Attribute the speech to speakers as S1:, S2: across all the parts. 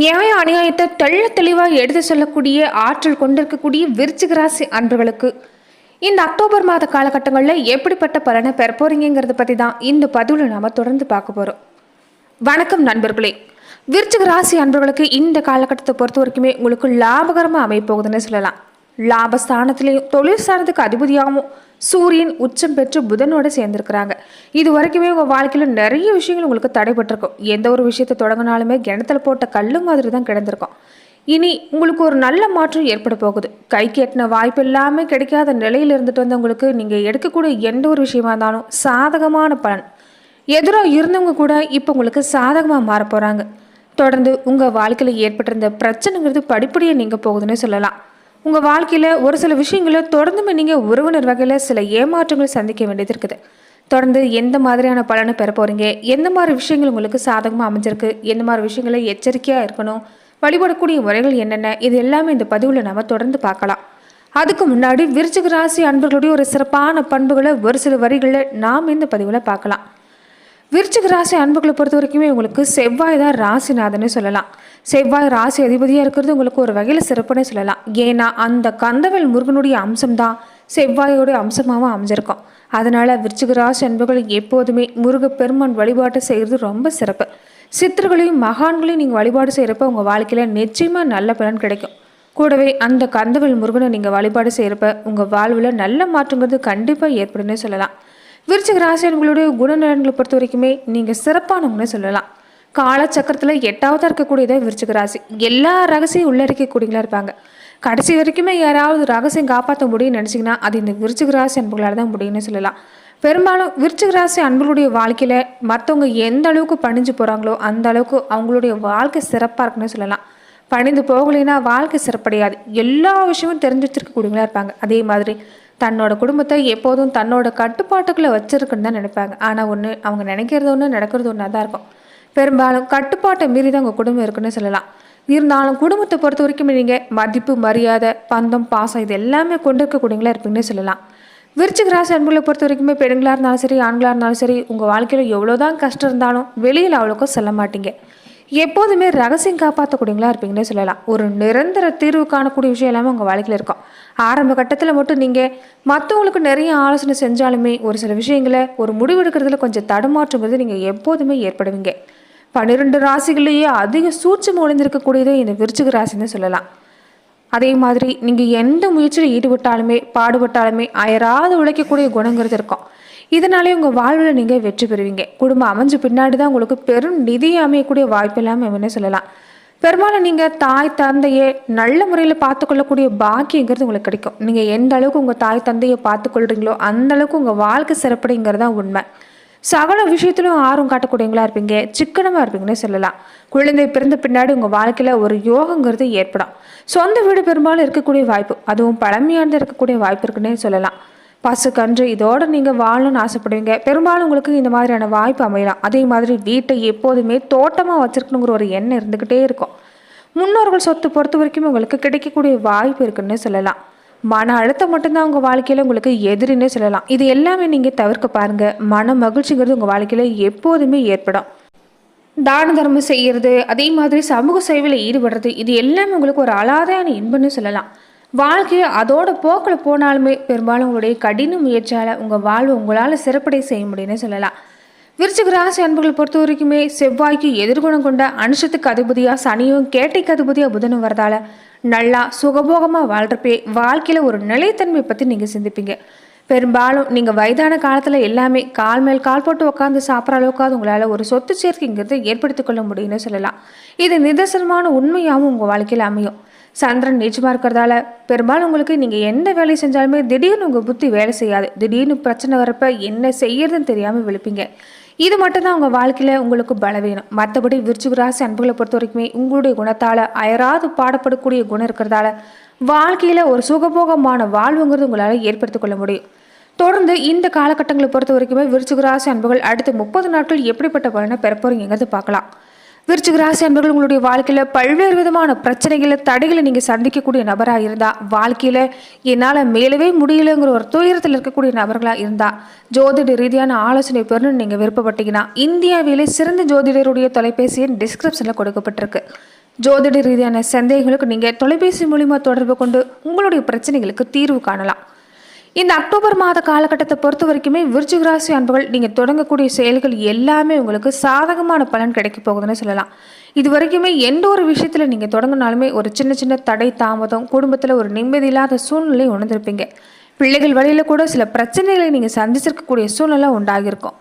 S1: நியாய அநியாயத்தை தெள்ள தெளிவாக எடுத்து சொல்லக்கூடிய ஆற்றல் கொண்டிருக்கக்கூடிய விருச்சிக ராசி அன்பர்களுக்கு இந்த அக்டோபர் மாத காலகட்டங்களில் எப்படிப்பட்ட பலனை பெற போறீங்கிறத பற்றி தான் இந்த பதிவில் நாம் தொடர்ந்து பார்க்க போகிறோம் வணக்கம் நண்பர்களே. விருச்சிக ராசி அன்பர்களுக்கு இந்த காலகட்டத்தை பொறுத்த வரைக்குமே உங்களுக்கு லாபகரமாக அமைய போகுதுன்னு சொல்லலாம். லாபஸ்தானத்திலையும் தொழில் ஸ்தானத்துக்கு அதிபதியாகவும் சூரியன் உச்சம் பெற்று புதனோட சேர்ந்துருக்கிறாங்க. இது வரைக்குமே உங்கள் வாழ்க்கையில் நிறைய விஷயங்கள் உங்களுக்கு தடைபட்டிருக்கும் எந்த ஒரு விஷயத்தை தொடங்கினாலுமே கிணத்துல போட்ட கல் மாதிரி தான் கிடந்திருக்கும். இனி உங்களுக்கு ஒரு நல்ல மாற்றம் ஏற்பட போகுது. கைக்கு எட்டின வாய்ப்பு எல்லாமே கிடைக்காத நிலையில் இருந்துட்டு வந்தவங்களுக்கு நீங்கள் எடுக்கக்கூடிய எந்த ஒரு விஷயமா இருந்தாலும் சாதகமான பலன். எதிராக இருந்தவங்க கூட இப்போ உங்களுக்கு சாதகமாக மாற போகிறாங்க தொடர்ந்து உங்கள் வாழ்க்கையில் ஏற்பட்டிருந்த பிரச்சனைங்கிறது படிப்படியாக நீங்கள் போகுதுன்னு சொல்லலாம். உங்கள் வாழ்க்கையில் ஒரு சில விஷயங்களை தொடர்ந்துமே நீங்கள் உறவினர் வகையில் சில ஏமாற்றங்கள் சந்திக்க வேண்டியது இருக்குது. தொடர்ந்து எந்த மாதிரியான பலனை பெற போகிறீங்க எந்த மாதிரி விஷயங்கள் உங்களுக்கு சாதகமாக அமைஞ்சிருக்கு? எந்த மாதிரி விஷயங்களை எச்சரிக்கையாக இருக்கணும்? வழிபடக்கூடிய முறைகள் என்னென்ன? இது எல்லாமே இந்த பதிவில் நம்ம தொடர்ந்து பார்க்கலாம். அதுக்கு முன்னாடி விருச்சிக ராசி அன்பர்களுடைய ஒரு சிறப்பான பண்புகளை ஒரு சில வரிகளில் நாம் இந்த பதிவில் பார்க்கலாம். விருச்சிக ராசி அன்புகளை பொறுத்த வரைக்குமே உங்களுக்கு செவ்வாய் தான் ராசிநாதன்னு சொல்லலாம். செவ்வாய் ராசி அதிபதியாக இருக்கிறது உங்களுக்கு ஒரு வகையில் சிறப்புன்னு சொல்லலாம். ஏன்னா அந்த கந்தவேல் முருகனுடைய அம்சம்தான் செவ்வாயோடைய அம்சமாகவும் அமைஞ்சிருக்கும். அதனால் விருச்சிக ராசி அன்புகள் எப்போதுமே முருகப்பெருமான் வழிபாட்டை செய்கிறது ரொம்ப சிறப்பு. சித்தர்களையும் மகான்களையும் நீங்கள் வழிபாடு செய்கிறப்ப உங்கள் வாழ்க்கையில் நிச்சயமாக நல்ல பலன் கிடைக்கும். கூடவே அந்த கந்தவேல் முருகனை நீங்கள் வழிபாடு செய்கிறப்ப உங்கள் வாழ்வில் நல்ல மாற்றங்கிறது கண்டிப்பாக ஏற்படும்னே சொல்லலாம். விருச்சிக ராசி உங்களுடைய குணநலன்களை பொறுத்த வரைக்குமே நீங்கள் சிறப்பானவங்கன்னு சொல்லலாம். காலச்சக்கரத்தில் எட்டாவதாக இருக்கக்கூடியதாக விருச்சிக ராசி. எல்லா ரகசியம் உள்ளடக்கக்கூடியங்களா இருப்பாங்க. கடைசி வரைக்குமே யாராவது ரகசியம் காப்பாற்ற முடியும்னு நினச்சிங்கன்னா அது இந்த விருச்சிக ராசி அன்புகளால் தான் முடியும்னு சொல்லலாம். பெரும்பாலும் விருச்சிக ராசி அன்புகளுடைய வாழ்க்கையில் மற்றவங்க எந்த அளவுக்கு பணிஞ்சு போகிறாங்களோ அந்த அளவுக்கு அவங்களுடைய வாழ்க்கை சிறப்பாக இருக்குன்னு சொல்லலாம். பணிந்து போகலைன்னா வாழ்க்கை சிறப்படையாது. எல்லா விஷயமும் தெரிஞ்சு வச்சிருக்கக்கூடியவங்களா இருப்பாங்க. அதே மாதிரி தன்னோட குடும்பத்தை எப்போதும் தன்னோட கட்டுப்பாட்டுக்குள்ளே வச்சிருக்குன்னு தான் நினைப்பாங்க. ஆனால் ஒன்று அவங்க நினைக்கிறது ஒன்று நடக்கிறது ஒன்றா தான் இருக்கும். பெரும்பாலும் கட்டுப்பாட்டை மீறி தான் உங்கள் குடும்பம் இருக்குன்னு சொல்லலாம். இருந்தாலும் குடும்பத்தை பொறுத்த வரைக்கும் நீங்கள் மதிப்பு மரியாதை பந்தம் பாசம் இது எல்லாமே கொண்டு இருக்கக்கூடியங்களா இருப்பீங்கன்னு சொல்லலாம். விருச்சிக ராசி அன்புகளை பொறுத்த வரைக்குமே பெண்களாக இருந்தாலும் சரி ஆண்களாக இருந்தாலும் சரி உங்கள் வாழ்க்கையில் எவ்வளோதான் கஷ்டம் இருந்தாலும் வெளியில் அவ்வளோக்கும் சொல்ல மாட்டீங்க. எப்போதுமே ரகசியம் காப்பாற்றக்கூடியங்களா இருப்பீங்கன்னே சொல்லலாம். ஒரு நிரந்தர தீர்வு காணக்கூடிய விஷயம் எல்லாமே உங்கள் வாழ்க்கையில் இருக்கும். ஆரம்ப கட்டத்தில் மட்டும் நீங்கள் மற்றவங்களுக்கு நிறைய ஆலோசனை செஞ்சாலுமே ஒரு சில விஷயங்களை ஒரு முடிவெடுக்கிறதுல கொஞ்சம் தடுமாற்றங்கிறது நீங்கள் எப்போதுமே ஏற்படுவீங்க. பன்னிரெண்டு ராசிகள்லேயே அதிக சூட்சம் ஒளிந்திருக்கக்கூடியதே இந்த விருச்சிக ராசின்னு சொல்லலாம். அதே மாதிரி நீங்கள் எந்த முயற்சியில் ஈடுபட்டாலுமே பாடுபட்டாலுமே அயராது உழைக்கக்கூடிய குணங்கிறது இருக்கும். இதனாலே உங்கள் வாழ்வில் நீங்கள் வெற்றி பெறுவீங்க. குடும்பம் அமைஞ்சு பின்னாடி தான் உங்களுக்கு பெரும் நிதி அமையக்கூடிய வாய்ப்பு இல்லாமல் சொல்லலாம். பெரும்பாலும் நீங்கள் தாய் தந்தையை நல்ல முறையில் பார்த்துக்கொள்ளக்கூடிய பாக்கியங்கிறது உங்களுக்கு கிடைக்கும். நீங்கள் எந்த அளவுக்கு உங்கள் தாய் தந்தையை பார்த்துக்கொள்றீங்களோ அந்த அளவுக்கு உங்கள் வாழ்க்கை சிறப்புடைங்கிறது தான் உண்மை. சகல விஷயத்திலும் ஆர்வம் காட்டக்கூடியவங்களா இருப்பீங்க. சிக்கனமாக இருப்பீங்கன்னே சொல்லலாம். குழந்தை பிறந்த பின்னாடி உங்கள் வாழ்க்கையில் ஒரு யோகங்கிறது ஏற்படும். சொந்த வீடு பெரும்பாலும் இருக்கக்கூடிய வாய்ப்பு. அதுவும் பழமையானது இருக்கக்கூடிய வாய்ப்பு இருக்குன்னே சொல்லலாம். பசு கன்று இதோட நீங்கள் வாழணும்னு ஆசைப்படுவீங்க. பெரும்பாலும் உங்களுக்கு இந்த மாதிரியான வாய்ப்பு அமையலாம். அதே மாதிரி வீட்டை எப்போதுமே தோட்டமாக வச்சிருக்கணுங்கிற ஒரு எண்ணம் இருந்துக்கிட்டே இருக்கும். முன்னோர்கள் சொத்து பொறுத்த வரைக்கும் உங்களுக்கு கிடைக்கக்கூடிய வாய்ப்பு இருக்குன்னு சொல்லலாம். மன அழுத்தம் மட்டும்தான் உங்கள் வாழ்க்கையில் உங்களுக்கு எதிரின்னே சொல்லலாம். இது எல்லாமே நீங்கள் தவிர்க்க பாருங்கள் மன மகிழ்ச்சிங்கிறது உங்கள் வாழ்க்கையில் எப்போதுமே ஏற்படும். தான தர்மம் செய்கிறது அதே மாதிரி சமூக சேவையில் ஈடுபடுறது இது எல்லாமே உங்களுக்கு ஒரு அலாதையான இன்பம்னு சொல்லலாம். வாழ்க்கையை அதோட போக்கில் போனாலுமே பெரும்பாலும் உங்களுடைய கடின முயற்சியால் உங்கள் வாழ்வு உங்களால் சிறப்படை செய்ய முடியும்னு சொல்லலாம். விருச்சிக ராசி அன்புகளை பொறுத்த வரைக்குமே செவ்வாய்க்கு எதிர்குணம் கொண்ட அனுஷத்துக்கு அதிபதியாக சனியும் கேட்டைக்கு அதிபதியாக புதனும் வரதால நல்லா சுகபோகமாக வாழ்கிறப்பே வாழ்க்கையில் ஒரு நிலைத்தன்மை பற்றி நீங்கள் சிந்திப்பீங்க. பெரும்பாலும் நீங்கள் வயதான காலத்தில் எல்லாமே கால் மேல் கால் போட்டு உட்காந்து சாப்பிட்ற அளவுக்காவது உங்களால் ஒரு சொத்து சேர்க்கைங்கிறத ஏற்படுத்தி கொள்ள முடியும்னு சொல்லலாம். இது நிதர்சனமான உண்மையாகவும் உங்கள் வாழ்க்கையில் அமையும். சந்திரன் நீச்சமாக இருக்கிறதால பெரும்பாலும் உங்களுக்கு நீங்கள் எந்த வேலையை செஞ்சாலுமே திடீர்னு உங்கள் புத்தி வேலை செய்யாது. திடீர்னு பிரச்சனை வரப்ப என்ன செய்யறதுன்னு தெரியாமல் விழுப்பீங்க. இது மட்டும்தான் உங்கள் வாழ்க்கையில் உங்களுக்கு பலவீனம். மற்றபடி விருச்சிக ராசி அன்புகளை பொறுத்த வரைக்குமே உங்களுடைய குணத்தால் அயராது பாடப்படக்கூடிய குணம் இருக்கிறதால வாழ்க்கையில் ஒரு சுகபோகமான வாழ்வுங்கிறது உங்களால் ஏற்படுத்திக்கொள்ள முடியும். தொடர்ந்து இந்த காலகட்டங்களை பொறுத்த வரைக்குமே விருச்சிக ராசி அன்புகள் அடுத்த முப்பது நாட்கள் எப்படிப்பட்ட பலனை பெற போறீங்கிறது பார்க்கலாம். விருச்சிக ராசி அன்பர்கள் உங்களுடைய வாழ்க்கையில் பல்வேறு விதமான பிரச்சனைகளை தடைகளை நீங்கள் சந்திக்கக்கூடிய நபராக இருந்தால் வாழ்க்கையில் என்னால் மேலவே முடியலைங்கிற ஒரு துயரத்தில் இருக்கக்கூடிய நபர்களாக இருந்தால் ஜோதிட ரீதியான ஆலோசனை பெறணும்னு நீங்கள் விருப்பப்பட்டீங்கன்னா இந்தியாவிலே சிறந்த ஜோதிடருடைய தொலைபேசி எண் டிஸ்கிரிப்ஷனில் கொடுக்கப்பட்டிருக்கு. ஜோதிட ரீதியான சந்தேகங்களுக்கு நீங்கள் தொலைபேசி மூலிமா தொடர்பு கொண்டு உங்களுடைய பிரச்சனைகளுக்கு தீர்வு காணலாம். இந்த அக்டோபர் மாத காலகட்டத்தை பொறுத்த வரைக்குமே விருச்சிக ராசி அன்புகள் நீங்கள் தொடங்கக்கூடிய செயல்கள் எல்லாமே உங்களுக்கு சாதகமான பலன் கிடைக்க போகுதுன்னு சொல்லலாம். இது வரைக்குமே எந்த ஒரு விஷயத்தில் நீங்கள் தொடங்கினாலுமே ஒரு சின்ன சின்ன தடை தாமதம் குடும்பத்தில் ஒரு நிம்மதி இல்லாத சூழ்நிலை உணர்ந்திருப்பீங்க. பிள்ளைகள் வழியில் கூட சில பிரச்சனைகளை நீங்கள் சந்திச்சிருக்கக்கூடிய சூழ்நிலை உண்டாகியிருக்கும்.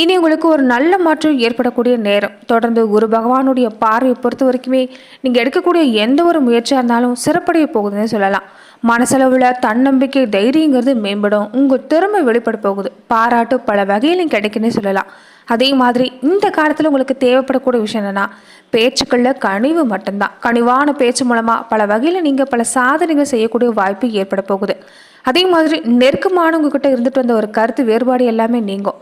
S1: இனி உங்களுக்கு ஒரு நல்ல மாற்றம் ஏற்படக்கூடிய நேரம். தொடர்ந்து குரு பகவானுடைய பார்வையை பொறுத்த வரைக்குமே நீங்கள் எடுக்கக்கூடிய எந்த ஒரு முயற்சியாக இருந்தாலும் சிறப்படைய போகுதுன்னு சொல்லலாம். மனசளவில் தன்னம்பிக்கை தைரியங்கிறது மேம்படும். உங்கள் திறமை வெளிப்பட போகுது. பாராட்டு பல வகையிலும் கிடைக்குன்னே சொல்லலாம். அதே மாதிரி இந்த காலத்தில் உங்களுக்கு தேவைப்படக்கூடிய விஷயம் என்னென்னா பேச்சுக்களில் கனிவு மட்டும்தான். கனிவான பேச்சு மூலமாக பல வகையில் நீங்கள் பல சாதனைகள் செய்யக்கூடிய வாய்ப்பு ஏற்பட போகுது. அதே மாதிரி நெருக்கமானவங்க கிட்ட இருந்துட்டு வந்த ஒரு கருத்து வேறுபாடு எல்லாமே நீங்கும்.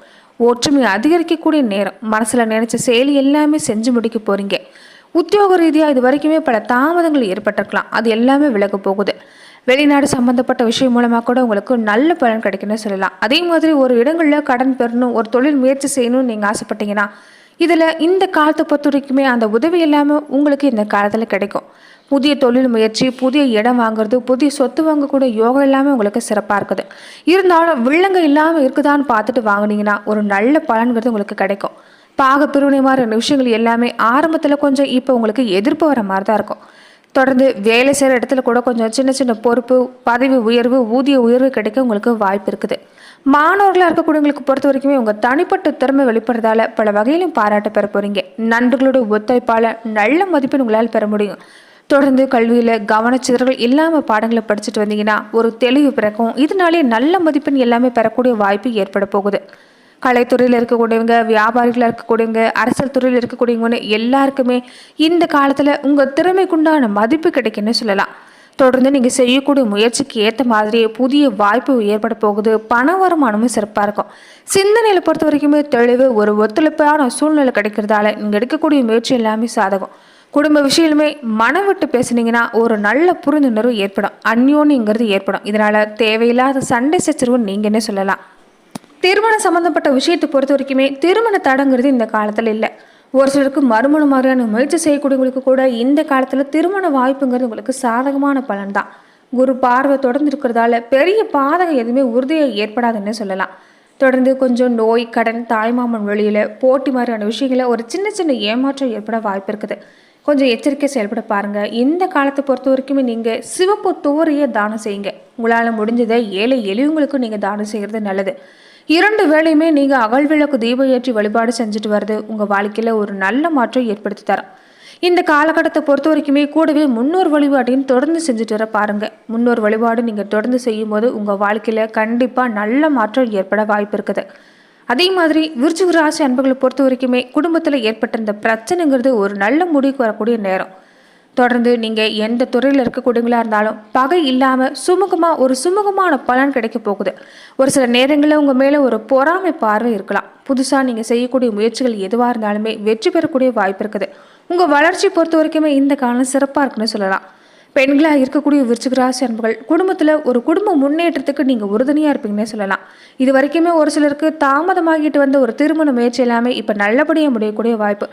S1: ஒற்றுமை அதிகரிக்கக்கூடிய நேரம். மனசில் நினைச்ச செயலி எல்லாமே செஞ்சு முடிக்க போறீங்க. உத்தியோக ரீதியாக இது வரைக்குமே பல தாமதங்கள் ஏற்பட்டிருக்கலாம். அது எல்லாமே விலக போகுது. வெளிநாடு சம்பந்தப்பட்ட விஷயம் மூலமாக கூட உங்களுக்கு நல்ல பலன் கிடைக்குன்னு சொல்லலாம். அதே மாதிரி ஒரு இடங்களில் கடன் பெறணும் ஒரு தொழில் முயற்சி செய்யணும்னு நீங்கள் ஆசைப்பட்டீங்கன்னா இதில் இந்த காலத்தை பொறுத்த வரைக்குமே அந்த உதவி இல்லாமல் உங்களுக்கு இந்த காலத்தில் கிடைக்கும். புதிய தொழில் முயற்சி புதிய இடம் வாங்குறது புதிய சொத்து வாங்கக்கூடிய யோகம் எல்லாமே உங்களுக்கு சிறப்பாக இருக்குது. இருந்தாலும் வில்லங்க இல்லாமல் இருக்குதான்னு பார்த்துட்டு வாங்கினீங்கன்னா ஒரு நல்ல பலன்கிறது உங்களுக்கு கிடைக்கும். பாக பிரிவினை மாதிரியான விஷயங்கள் எல்லாமே ஆரம்பத்தில் கொஞ்சம் இப்போ உங்களுக்கு எதிர்ப்பு வர மாதிரி தான் இருக்கும். தொடர்ந்து வேலை செய்கிற இடத்துல கூட கொஞ்சம் சின்ன சின்ன பொறுப்பு பதவி உயர்வு ஊதிய உயர்வு கிடைக்க உங்களுக்கு வாய்ப்பு இருக்குது. மாணவர்களாக இருக்கக்கூடியவங்களுக்கு பொறுத்த வரைக்குமே உங்கள் தனிப்பட்ட திறமை வெளிப்படுறதால பல வகையிலும் பாராட்ட பெற போகிறீங்க நண்பர்களோட ஒத்துழைப்பால் நல்ல மதிப்பெண் உங்களால் பெற முடியும். தொடர்ந்து கல்வியில் கவனச்சிதறல் இல்லாமல் பாடங்களை படிச்சுட்டு வந்தீங்கன்னா ஒரு தெளிவு பிறக்கும். இதனாலே நல்ல மதிப்பெண் எல்லாமே பெறக்கூடிய வாய்ப்பு ஏற்பட போகுது. கலைத்துறையில் இருக்கக்கூடியவங்க வியாபாரிகளாக இருக்கக்கூடியவங்க அரசியல் துறையில் இருக்கக்கூடியவங்கன்னு எல்லாருக்குமே இந்த காலத்தில் உங்கள் திறமைக்குண்டான மதிப்பு கிடைக்குன்னு சொல்லலாம். தொடர்ந்து நீங்கள் செய்யக்கூடிய முயற்சிக்கு ஏற்ற மாதிரியே புதிய வாய்ப்பு ஏற்பட போகுது. பண வருமானமும் சிறப்பாக இருக்கும். சிந்தனையில் பொறுத்த வரைக்குமே தெளிவு ஒரு ஒத்துழைப்பான சூழ்நிலை கிடைக்கிறதால நீங்கள் எடுக்கக்கூடிய முயற்சி எல்லாமே சாதகம். குடும்ப விஷயமே மனம் விட்டு பேசுனீங்கன்னா ஒரு நல்ல புரிந்துணர்வு ஏற்படும். அந்யோன்யங்கிறது ஏற்படும். இதனால் தேவையில்லாத சண்டை சச்சரவு நீங்கள் என்ன சொல்லலாம். திருமணம் சம்மந்தப்பட்ட விஷயத்தை பொறுத்த வரைக்குமே திருமண தடங்கிறது இந்த காலத்தில் இல்லை. ஒரு சிலருக்கு மறுமண மாதிரியான முயற்சி செய்யக்கூடியவங்களுக்கு கூட இந்த காலத்தில் திருமண வாய்ப்புங்கிறது உங்களுக்கு சாதகமான பலன் தான் குரு பார்வை தொடர்ந்து இருக்கிறதால பெரிய பாதகம் எதுவுமே உறுதியாக ஏற்படாதுன்னு சொல்லலாம். தொடர்ந்து கொஞ்சம் நோய் கடன் தாய்மாமன் வழியில் போட்டி மாதிரியான விஷயங்கள ஒரு சின்ன சின்ன ஏமாற்றம் ஏற்பட வாய்ப்பு இருக்குது. கொஞ்சம் எச்சரிக்கை செயல்பட பாருங்கள் இந்த காலத்தை பொறுத்த வரைக்குமே நீங்கள் சிவப்பு தோறையை தானம் செய்யுங்க. உங்களால் முடிஞ்சதை ஏழை எளியவங்களுக்கும் நீங்கள் தானம் செய்கிறது நல்லது. இரண்டு வேளையுமே நீங்கள் அகழ்விளக்கு தீபம் ஏற்றி வழிபாடு செஞ்சுட்டு வர்றது உங்கள் வாழ்க்கையில் ஒரு நல்ல மாற்றம் ஏற்படுத்தி தரும். இந்த காலகட்டத்தை பொறுத்த வரைக்குமே கூடவே முன்னோர் வழிபாட்டையும் தொடர்ந்து செஞ்சுட்டு வர பாருங்கள் முன்னோர் வழிபாடு நீங்கள் தொடர்ந்து செய்யும் போது உங்கள் வாழ்க்கையில் கண்டிப்பாக நல்ல மாற்றம் ஏற்பட வாய்ப்பு இருக்குது. அதே மாதிரி விருச்சிக ராசி அன்புகளை பொறுத்த வரைக்குமே குடும்பத்தில் ஏற்பட்ட இந்த பிரச்சனைங்கிறது ஒரு நல்ல முடிவுக்கு வரக்கூடிய நேரம். தொடர்ந்து நீங்கள் எந்த துறையில் இருக்கக்கூடியவங்களா இருந்தாலும் பகை இல்லாமல் சுமூகமாக ஒரு சுமூகமான பலன் கிடைக்க போகுது. ஒரு சில நேரங்களில் உங்கள் மேலே ஒரு பொறாமை பார்வை இருக்கலாம். புதுசாக நீங்கள் செய்யக்கூடிய முயற்சிகள் எதுவாக இருந்தாலுமே வெற்றி பெறக்கூடிய வாய்ப்பு இருக்குது. உங்கள் வளர்ச்சி பொறுத்த வரைக்குமே இந்த காலம் சிறப்பாக இருக்குன்னு சொல்லலாம். பெண்களாக இருக்கக்கூடிய விருச்சிக ராசி அன்புகள் குடும்பத்தில் ஒரு குடும்ப முன்னேற்றத்துக்கு நீங்கள் உறுதுணையாக இருப்பீங்கன்னே சொல்லலாம். இது வரைக்குமே ஒரு சிலருக்கு தாமதமாகிட்டு வந்த ஒரு திருமண முயற்சி எல்லாமே இப்போ நல்லபடியாக முடியக்கூடிய வாய்ப்பு.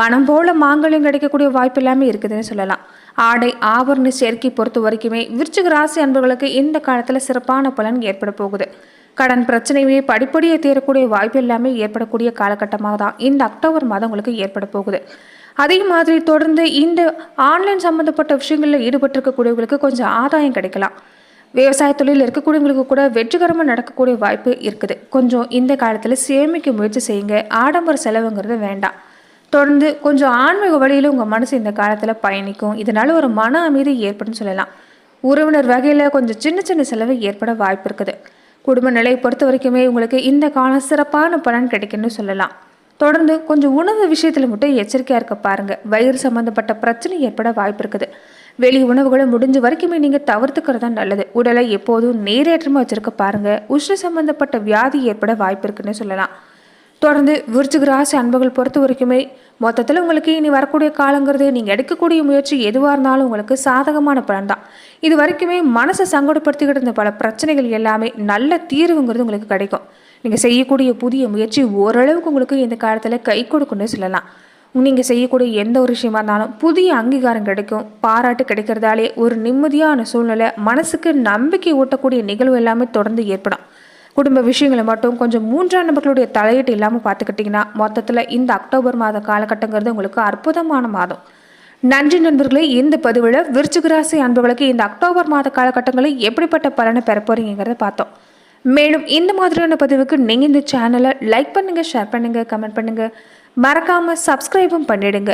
S1: மனம் போல மாங்கல்யம் கிடைக்கக்கூடிய வாய்ப்பு எல்லாமே இருக்குதுன்னு சொல்லலாம். ஆடை ஆபரண சேர்க்கை பொறுத்த வரைக்குமே விருச்சிக ராசி அன்பர்களுக்கு இந்த காலத்தில் சிறப்பான பலன் ஏற்பட போகுது. கடன் பிரச்சனையுமே படிப்படியை தீரக்கூடிய வாய்ப்பு எல்லாமே ஏற்படக்கூடிய காலகட்டமாக தான் இந்த அக்டோபர் மாதம் உங்களுக்கு ஏற்பட போகுது. அதே மாதிரி தொடர்ந்து இந்த ஆன்லைன் சம்மந்தப்பட்ட விஷயங்களில் ஈடுபட்டிருக்கக்கூடியவங்களுக்கு கொஞ்சம் ஆதாயம் கிடைக்கலாம். விவசாய தொழிலில் இருக்கக்கூடியவங்களுக்கு கூட வெற்றிகரமாக நடக்கக்கூடிய வாய்ப்பு இருக்குது. கொஞ்சம் இந்த காலத்தில் சேமிக்க முயற்சி செய்யுங்க. ஆடம்பர செலவுங்கிறது வேண்டாம். தொடர்ந்து கொஞ்சம் ஆன்மீக வழியில் உங்கள் மனசு இந்த காலத்தில் பயணிக்கும். இதனால் ஒரு மன அமைதி ஏற்படும் சொல்லலாம். உறவினர் வகையில் கொஞ்சம் சின்ன சின்ன செலவு ஏற்பட வாய்ப்பு இருக்குது. குடும்ப நிலையை பொறுத்த வரைக்குமே உங்களுக்கு இந்த காலம் சிறப்பான பலன் கிடைக்குன்னு சொல்லலாம். தொடர்ந்து கொஞ்சம் உணவு விஷயத்தில் மட்டும் எச்சரிக்கையாக இருக்க பாருங்கள் வயிறு சம்மந்தப்பட்ட பிரச்சனை ஏற்பட வாய்ப்பு இருக்குது. வெளி உணவுகளை முடிஞ்ச வரைக்குமே நீங்கள் தவிர்த்துக்கிறது தான் நல்லது. உடலை எப்போதும் நேரேற்றமாக வச்சுருக்க பாருங்கள் உஷ்ண சம்மந்தப்பட்ட வியாதி ஏற்பட வாய்ப்பு இருக்குன்னு சொல்லலாம். தொடர்ந்து விருச்சிக ராசி அன்புகள் பொறுத்த வரைக்குமே மொத்தத்தில் உங்களுக்கு இனி வரக்கூடிய காலங்கிறது நீங்கள் எடுக்கக்கூடிய முயற்சி எதுவாக இருந்தாலும் உங்களுக்கு சாதகமான பலன் தான். இது வரைக்குமே மனசை சங்கடப்படுத்திக்கிட்டு இருந்த பல பிரச்சனைகள் எல்லாமே நல்ல தீர்வுங்கிறது உங்களுக்கு கிடைக்கும். நீங்கள் செய்யக்கூடிய புதிய முயற்சி ஓரளவுக்கு உங்களுக்கு இந்த காலத்தில் கை கொடுக்குன்னு சொல்லலாம். நீங்கள் செய்யக்கூடிய எந்த ஒரு விஷயமா இருந்தாலும் புதிய அங்கீகாரம் கிடைக்கும். பாராட்டு கிடைக்கிறதாலே ஒரு நிம்மதியான சூழ்நிலை மனசுக்கு நம்பிக்கை ஊட்டக்கூடிய நிகழ்வு எல்லாமே தொடர்ந்து ஏற்படும். குடும்ப விஷயங்களை மட்டும் கொஞ்சம் மூன்றாம் நபர்களுடைய தலையீட்டு இல்லாமல் பார்த்துக்கிட்டிங்கன்னா மொத்தத்தில் இந்த அக்டோபர் மாத காலகட்டங்கிறது உங்களுக்கு அற்புதமான மாதம். நன்றி நண்பர்களே இந்த பதிவில் விருச்சிகராசி அன்புகளுக்கு இந்த அக்டோபர் மாத காலகட்டங்களில் எப்படிப்பட்ட பலனை பெற போகிறீங்கிறத பார்த்தோம். மேலும் இந்த மாதிரியான பதிவுக்கு நீங்கள் இந்த சேனலை லைக் பண்ணுங்கள் ஷேர் பண்ணுங்கள் கமெண்ட் பண்ணுங்கள் மறக்காமல் சப்ஸ்கிரைபும் பண்ணிடுங்க.